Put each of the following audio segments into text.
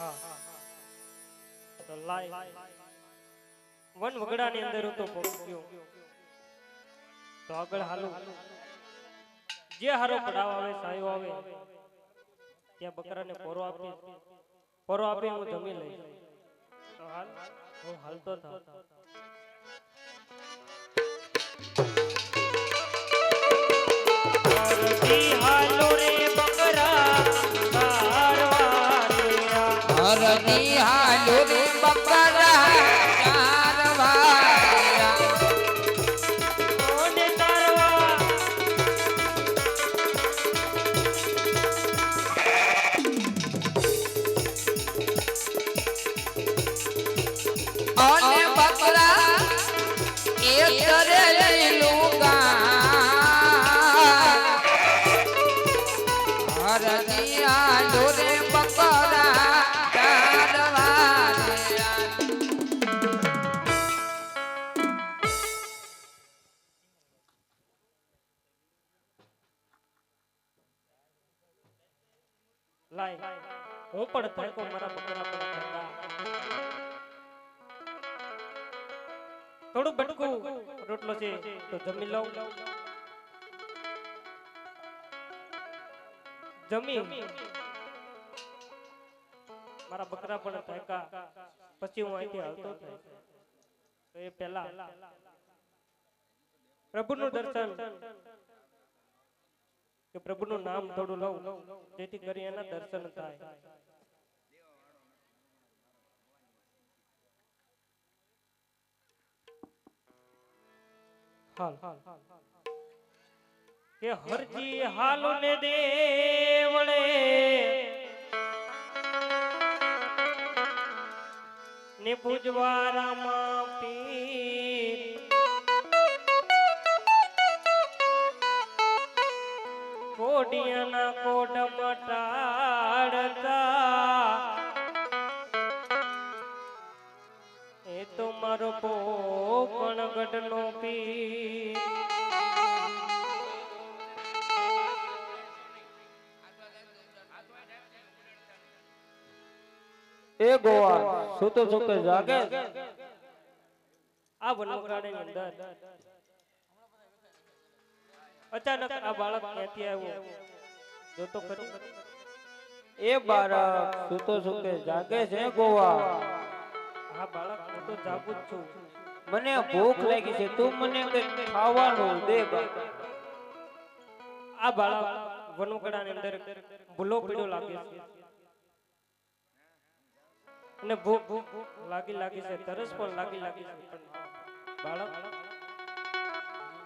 હા તો લાય વન વગડાની અંદર હું તો પહોંચ્યો તો આગળ હાલું. જે હારો પડાવ આવે, સાયો આવે, ત્યાં બકરાને પોરો આપી. પોરો આપી, હું જમી લઈ હાલ, હું હાલતો થાવ. હું પણ થાકો મારા બકરા પણ થોડું બટકું રોટલો છે તો જમી લઉં. જમી મારા બકરા પણ થાકા પછી હું અહીંથી આવતો થાય તો એ પહેલા. પ્રભુનું દર્શન. કે પ્રભુનું નામ થોડું લઉં, જેથી કરી એના દર્શન થાય. હાલ. કે હરજી હાલો ને દેવળે. ને પૂજવારામાં પીર. કોડિયાના કોડ મટાડતા. એ તો મારો પોપણ ગઢનો પી એ ગોવા સુતો સુકે જાગે. આ વનવગાડીની અંદર. અચાનક આ બાળક ક્યાંથી આવ્યો? જોતો કરી એ બાળક સુતો સુકે જાગે છે ગોવા હા બાળક હું તો જાગું જ છું. મને ભૂખ લાગી છે તું મને કંઈક ખાવાનું દે. આ બાળક વનવગડાની અંદર ભૂલો પીડો લાગે છે. અને ભૂખ લાગી લાગી છે તરસ પણ લાગી લાગી છે પણ બાળક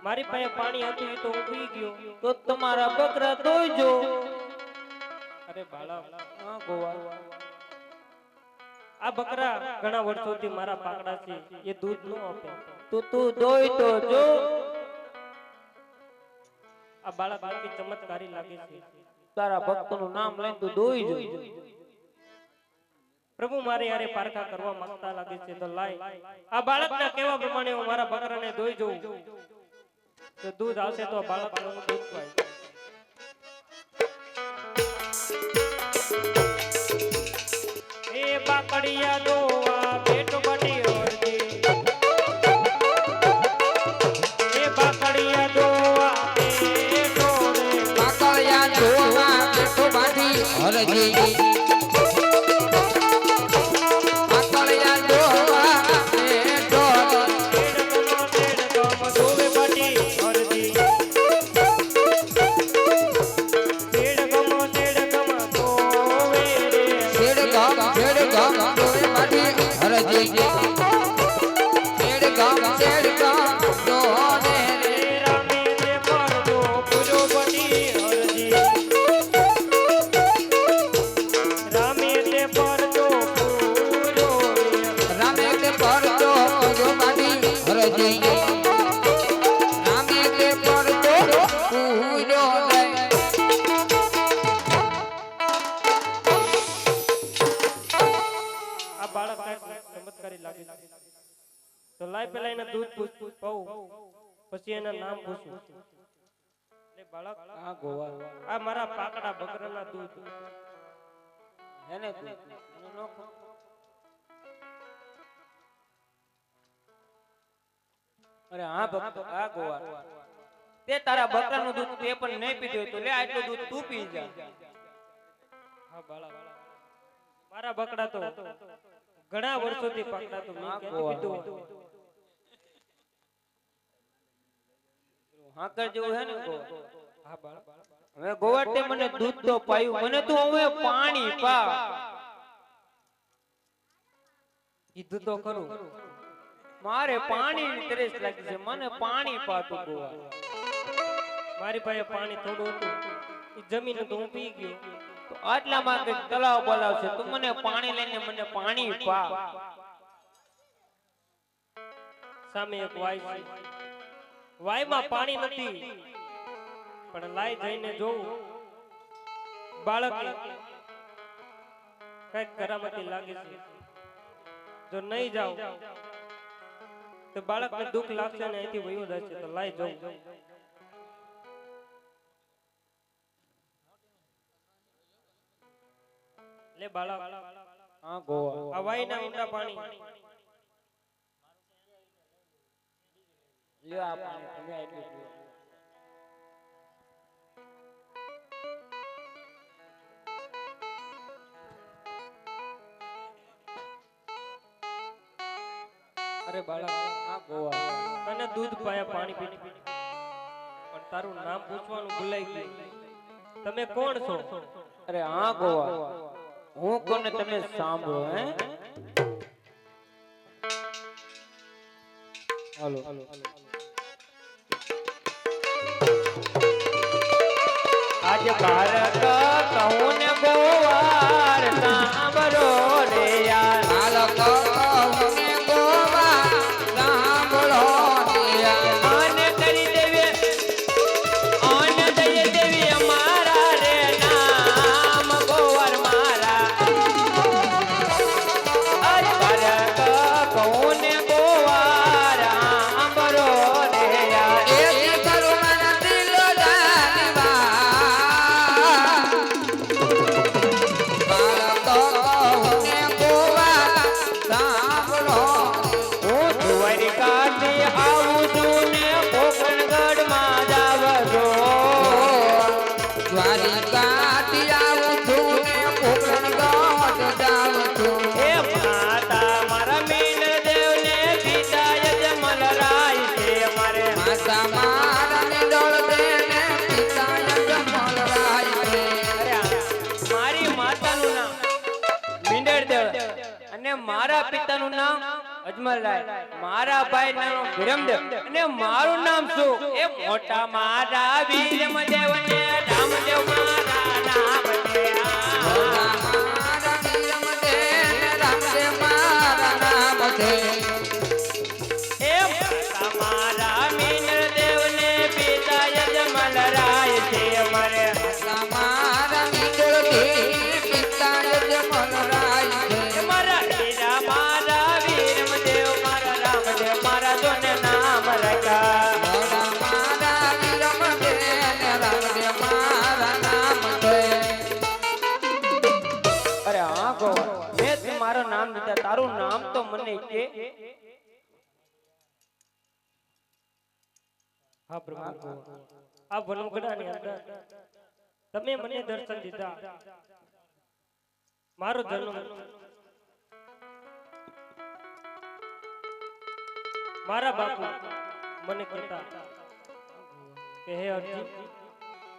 મારી પાસે પાણી હતું એ તો હું પી ગયો. તો તમારા બકરા ધોઈજો. અરે બાળક હા ગોવા. આ બકરા ઘણા વર્ષોથી મારા પાકડા છે એ દૂધ નો આપે. તું તું ધોઈ તો જો. આ બાળક બાળકી ચમત્કારી લાગે છે. તારા ભક્તનું નામ લઈને તું ધોઈ જો. પ્રભુ મારે યારે પારખા કરવા માંગતા લાગે છે તો લાય. આ બાળકના કેવા પ્રમાણે હું મારા બકરાને દોઈ જોઉં. તો દૂધ આવશે તો આ દૂધ પાય એ બાકડિયા દોવા પેટ બટી ઓરજી એ બાકડિયા દોવા પેટ ઓરે પછી એના નામ પૂછ્યું એટલે બાળક આ ગોવા. આ મારા પાકડા બકરાના દૂધ. એને તું એને નો અરે હા ભક્ત આ ગોવા. તે તારા બકરાનું દૂધ તે પણ નહીં પીધું તો લે આટલું દૂધ તું પી જા. હા બાળા મારા બકડા તો ઘણા વર્ષોથી પકડા તો મેં ક્યાંથી. પીધું હાકર જેવું હે ને હવે ગોવાટે મને દૂધ તો પાયું. મને તો હવે પાણી પા કીધું તો ખરું. મારે પાણી તરસ લાગી છે. મને પાણી પાતું ગોવા. મારી પાસે પાણી થોડું હતું. એ જમીન તો હું પી ગયો. તો આટલામાં કંઈક તલાવ બોલાવ છે તું મને પાણી લઈને મને પાણી પા સામે એક વાય વાયમાં પાણી નથી. પણ લાઈ જઈને જોઉં બાળક કંઈક કરામતી લાગે છે. જો નહીં જાઉં તો બાળકને દુઃખ લાગશે ને અહીંથી વયું જશે તો લાઈ જવું. લે બાળક. હા ગોવા. આ વાયના ઊંડા પાણી. લ્યો આ પાણી તમે એટલું. અરે બાળા ગોવા તને દૂધ પાયા પાણી પી પણ તારું નામ પૂછવાનું ભૂલાઈ ગયું તમે કોણ છો અરે હા ગોવા હું કોને તમે સાંભળો હે હાલો. આજ ભારત કહું મારા પિતાનું નામ અજમલરાય. મારા ભાઈ નામ વિરમદેવ અને મારું નામ શું? એ મોટા મારા વીરમદેવ ને રામદેવ મારા નામ છે. રામદેવ મારા નામ છે. મારું તારું નામ તો મને કે. હા પ્રભુ આ વનગડાની અંદર તમે મને દર્શન દીધા. મારો જન્મ. મારા બાપુ મને કહેતા. કે હે અર્જુન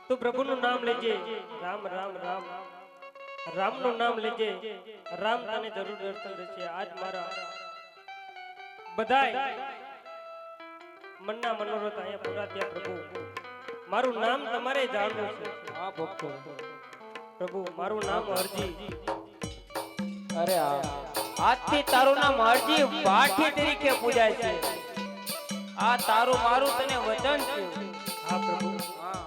તું પ્રભુનું નામ લેજે. રામ રામ રામ. રામનું નામ લેજે. રામ તને જરૂર દર્શન દેશે. આજ મારા બધાય મનના મનોરથ અહીંયા પૂરા થયા પ્રભુ. મારું નામ તમારે જાણવું છે. હા ભક્તો. પ્રભુ મારું નામ હરજી અરે હા. આજથી તારું નામ હરજી બાઠી તરીકે પૂજાય છે. આ તારું મારું તને વચન છે. હા પ્રભુ. હા.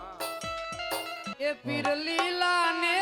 એ પીર લીલા ને